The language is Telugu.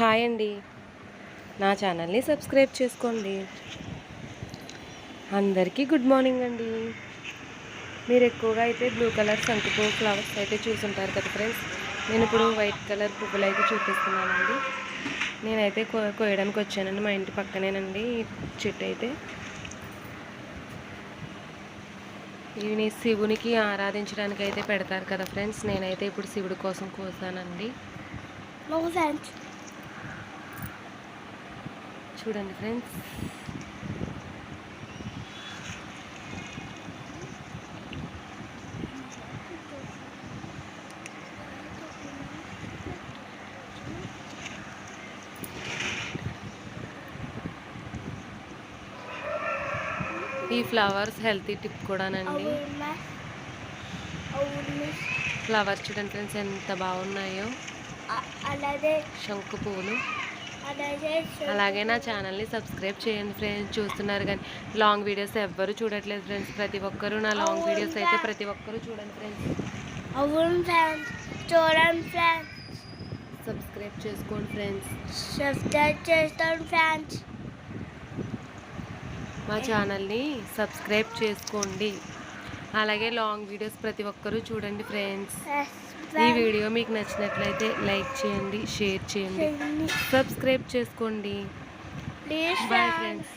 హాయ్ అండి. నా ఛానల్ని సబ్స్క్రైబ్ చేసుకోండి. అందరికీ గుడ్ మార్నింగ్ అండి. మీరు ఎక్కువగా అయితే బ్లూ కలర్ సంకుపూ ఫ్లవర్స్ అయితే చూసుంటారు కదా ఫ్రెండ్స్. నేను ఇప్పుడు వైట్ కలర్ పువ్వులు అయితే చూపిస్తున్నానండి. నేనైతే కో కోయడానికి వచ్చానండి. మా ఇంటి పక్కనేనండి చెట్టు అయితే. ఇవి శివునికి ఆరాధించడానికి అయితే పెడతారు కదా ఫ్రెండ్స్. నేనైతే ఇప్పుడు శివుడి కోసం కోసానండి. No. చూడండి ఫ్రెండ్స్. ఈ ఫ్లవర్స్ హెల్తీ టిప్ కూడానండి. ఫ్లవర్స్ చూడండి ఫ్రెండ్స్ ఎంత బాగున్నాయో. అలాగే శంకు పువ్వులు. అలాగే నా ఛానల్ని సబ్స్క్రైబ్ చేయండి ఫ్రెండ్స్. చూస్తున్నారు కానీ లాంగ్ వీడియోస్ ఎవ్వరు చూడట్లేదు ఫ్రెండ్స్. ప్రతి ఒక్కరూ నా లాంగ్ వీడియోస్ అయితే ప్రతి ఒక్కరూ చూడండి ఫ్రెండ్స్. అవును ఫ్రెండ్స్ చూడండి ఫ్రెండ్స్. సబ్స్క్రైబ్ చేసుకోండి ఫ్రెండ్స్. సబ్స్క్రైబ్ చేస్తాను ఫ్రెండ్స్. మా ఛానల్ని సబ్స్క్రైబ్ చేసుకోండి. అలాగే లాంగ్ వీడియోస్ ప్రతి ఒక్కరూ చూడండి ఫ్రెండ్స్. ఈ వీడియో మీకు నచ్చినట్లయితే లైక్ చేయండి షేర్ చేయండి సబ్స్క్రైబ్ చేసుకోండి. Bye friends